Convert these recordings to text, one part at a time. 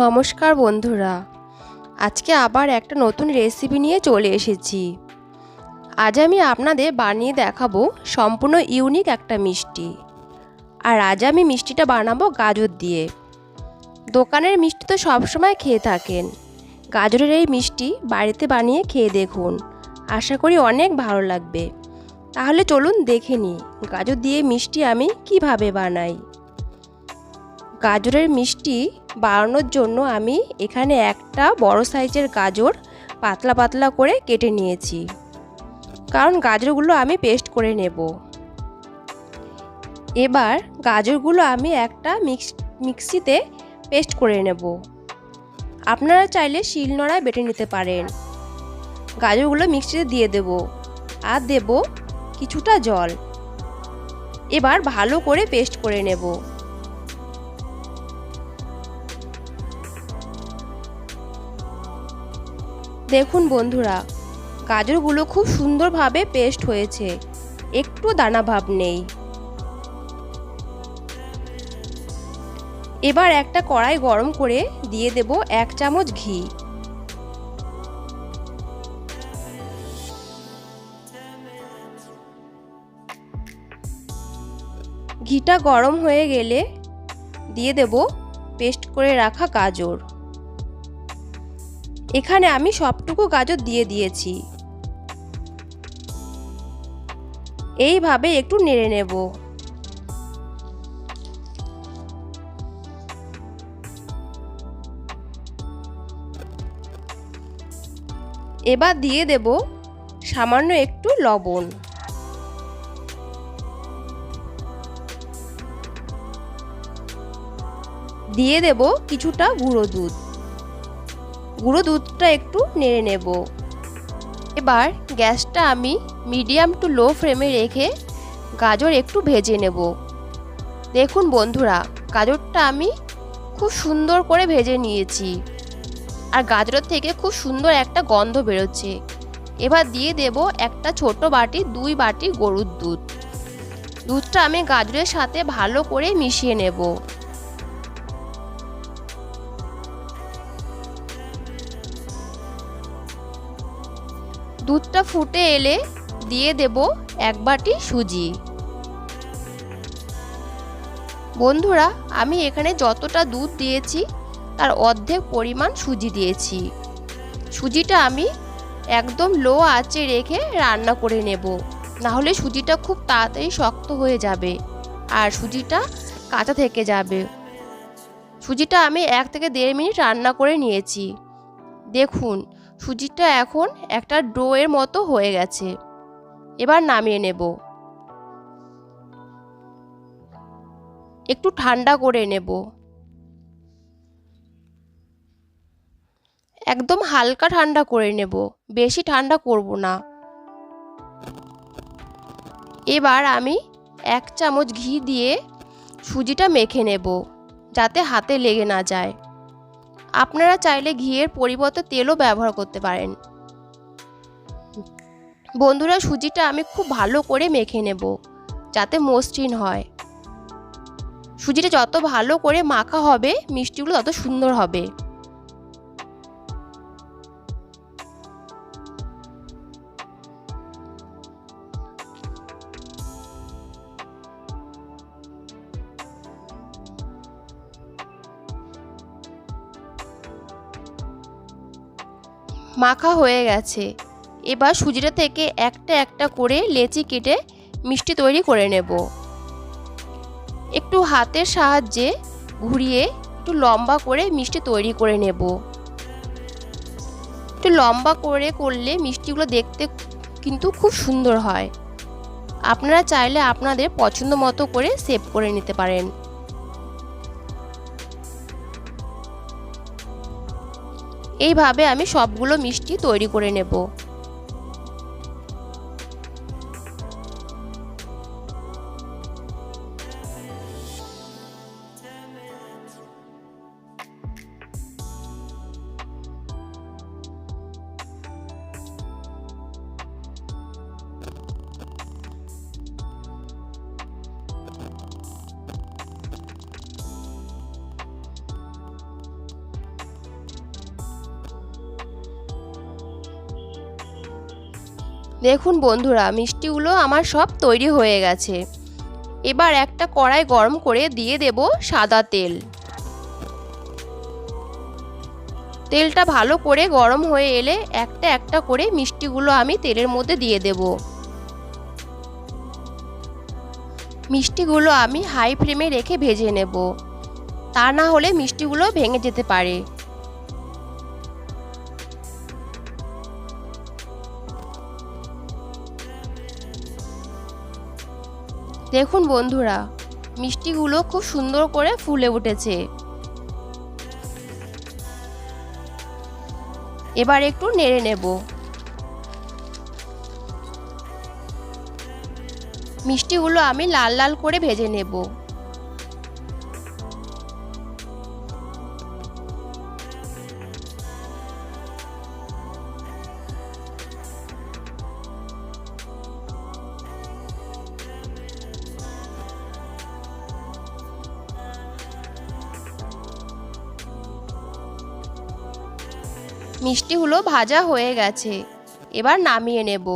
নমস্কার বন্ধুরা। আজকে আবার একটা নতুন রেসিপি নিয়ে চলে এসেছি। আজ আমি আপনাদের বানিয়ে দেখাবো সম্পূর্ণ ইউনিক একটা মিষ্টি। আর আজ আমি মিষ্টিটা বানাবো গাজর দিয়ে। দোকানের মিষ্টি তো সবসময় খেয়ে থাকেন। গাজরের এই মিষ্টি বাড়িতে বানিয়ে খেয়ে দেখুন। আশা করি অনেক ভালো লাগবে। তাহলে চলুন দেখে নিই গাজর দিয়ে মিষ্টি আমি কীভাবে বানাই। গাজরের মিষ্টি বানানোর জন্য আমি এখানে একটা বড় সাইজের গাজর পাতলা পাতলা করে কেটে নিয়েছি। কারণ গাজরগুলো আমি পেস্ট করে নেব। এবার গাজরগুলো আমি একটা মিক্স, মিক্সিতে পেস্ট করে নেব। আপনারা চাইলে শিলনোড়ায় বেটে নিতে পারেন। গাজরগুলো মিক্সিতে দিয়ে দেব আর দেব কিছুটা জল। এবার ভালো করে পেস্ট করে নেব। দেখুন বন্ধুরা, গাজরগুলো খুব সুন্দরভাবে পেস্ট হয়েছে, একটু দানা ভাব নেই। এবার একটা কড়াই গরম করে দিয়ে দেব এক চামচ ঘি। ঘিটা গরম হয়ে গেলে দিয়ে দেব পেস্ট করে রাখা গাজর। এখানে আমি সবটুকু গাজর দিয়ে দিয়েছি। এইভাবে একটু নেড়ে নেব। এবার দিয়ে দেব সামান্য একটু লবণ। দিয়ে দেব কিছুটা গুঁড়ো দুধ। গুঁড়ো দুধটা একটু নেড়ে নেব। এবার গ্যাসটা আমি মিডিয়াম টু লো ফ্লেমে রেখে গাজর একটু ভেজে নেব। দেখুন বন্ধুরা, গাজরটা আমি খুব সুন্দর করে ভেজে নিয়েছি আর গাজরের থেকে খুব সুন্দর একটা গন্ধ বেরোচ্ছে। এবার দিয়ে দেব একটা ছোট বাটি, দুই বাটি গরুর দুধ। দুধটা আমি গাজরের সাথে ভালো করে মিশিয়ে নেব। দুধটা ফুটে এলে দিয়ে দেব এক বাটি সুজি। বন্ধুরা, আমি এখানে যতটা দুধ দিয়েছি, তার অর্ধেক পরিমাণ সুজি দিয়েছি। সুজিটা আমি একদম লো আঁচে রেখে রান্না করে নেব। নাহলে সুজিটা খুব তাড়াতাড়ি শক্ত হয়ে যাবে আর সুজিটা কাঁচা থেকে যাবে। সুজিটা আমি এক থেকে দেড় মিনিট রান্না করে নিয়েছি। দেখুন সুজিটা এখন একটা ডোয়ের মতো হয়ে গেছে। এবার নামিয়ে নেব। একটু ঠান্ডা করে নেব। একদম হালকা ঠান্ডা করে নেব। বেশি ঠান্ডা করব না। এবার আমি এক চামচ ঘি দিয়ে সুজিটা মেখে নেব, যাতে হাতে লেগে না যায়। আপনারা চাইলে ঘিয়ের পরিবর্তে তেলও ব্যবহার করতে পারেন। বন্ধুরা, সুজিটা আমি খুব ভালো করে মেখে নেব, যাতে মসৃণ হয়। সুজিটা যত ভালো করে মাখা হবে, মিষ্টিগুলো তত সুন্দর হবে। মাখা হয়ে গেছে। এবার সুজিটা থেকে একটা একটা করে লেচি কেটে মিষ্টি তৈরি করে নেব। একটু হাতের সাহায্যে ঘুরিয়ে একটু লম্বা করে মিষ্টি তৈরি করে নেব। একটু লম্বা করে করলে মিষ্টিগুলো দেখতে কিন্তু খুব সুন্দর হয়। আপনারা চাইলে আপনাদের পছন্দ মতো করে সেভ করে নিতে পারেন। এইভাবে আমি সবগুলো মিষ্টি তৈরি করে নেব। দেখুন বন্ধুরা, মিষ্টিগুলো আমার সব তৈরি হয়ে গেছে। এবার একটা কড়াই গরম করে দিয়ে দেব সাদা তেল। তেলটা ভালো করে গরম হয়ে এলে একটা একটা করে মিষ্টিগুলো আমি তেলের মধ্যে দিয়ে দেব। মিষ্টিগুলো আমি হাই ফ্লেমে রেখে ভেজে নেব। তা না হলে মিষ্টিগুলো ভেঙে যেতে পারে। দেখুন বন্ধুরা, মিষ্টিগুলো খুব সুন্দর করে ফুলে উঠেছে। এবার একটু নেড়ে নেব। মিষ্টিগুলো আমি লাল লাল করে ভেজে নেব। মিষ্টিগুলো ভাজা হয়ে গেছে। এবার নামিয়ে নেব।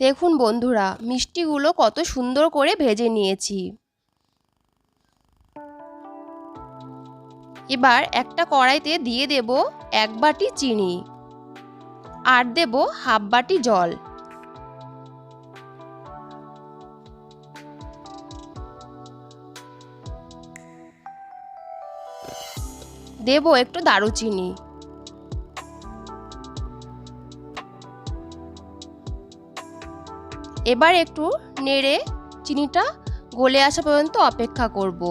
দেখুন বন্ধুরা মিষ্টিগুলো কত সুন্দর করে ভেজে নিয়েছি। এবার একটা কড়াইতে দিয়ে দেব এক বাটি চিনি। আর দেব হাফ বাটি জল। দেব একটু দারুচিনি। এবার একটু নেড়ে চিনিটা গলে আসা পর্যন্ত অপেক্ষা করব।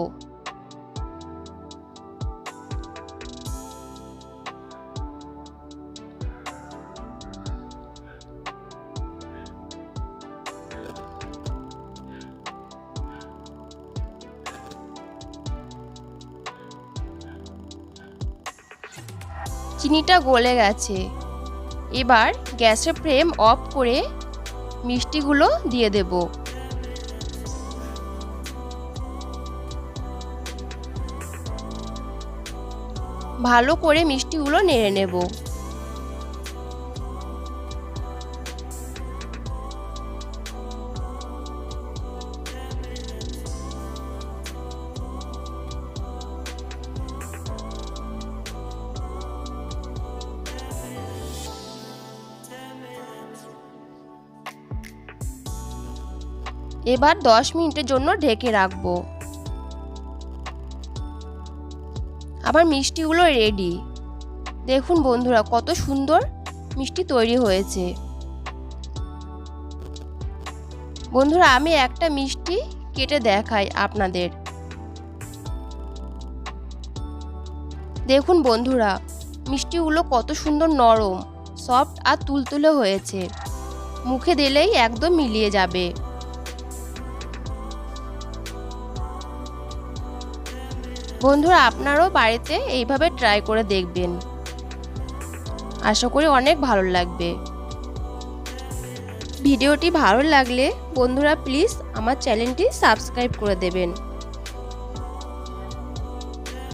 চিনিটা গলে গেছে। এবার গ্যাসের ফ্লেম অফ করে মিষ্টিগুলো দিয়ে দেব। ভালো করে মিষ্টিগুলো নেড়ে নেব। এবার দশ মিনিটের জন্য ঢেকে রাখব। আমার মিষ্টিগুলো রেডি দেখুন বন্ধুরা, কত সুন্দর মিষ্টি তৈরি হয়েছে। বন্ধুরা, আমি একটা মিষ্টি কেটে দেখাই আপনাদের। দেখুন বন্ধুরা, মিষ্টিগুলো কত সুন্দর নরম, সফট আর তুলতুলে হয়েছে। মুখে দিলেই একদম মিলিয়ে যাবে। বন্ধুরা আপনারাও বাড়িতে এইভাবে ট্রাই করে দেখবেন। আশা করি অনেক ভালো লাগবে। ভিডিওটি ভালো লাগলে বন্ধুরা প্লিজ আমার চ্যানেলটি সাবস্ক্রাইব করে দেবেন।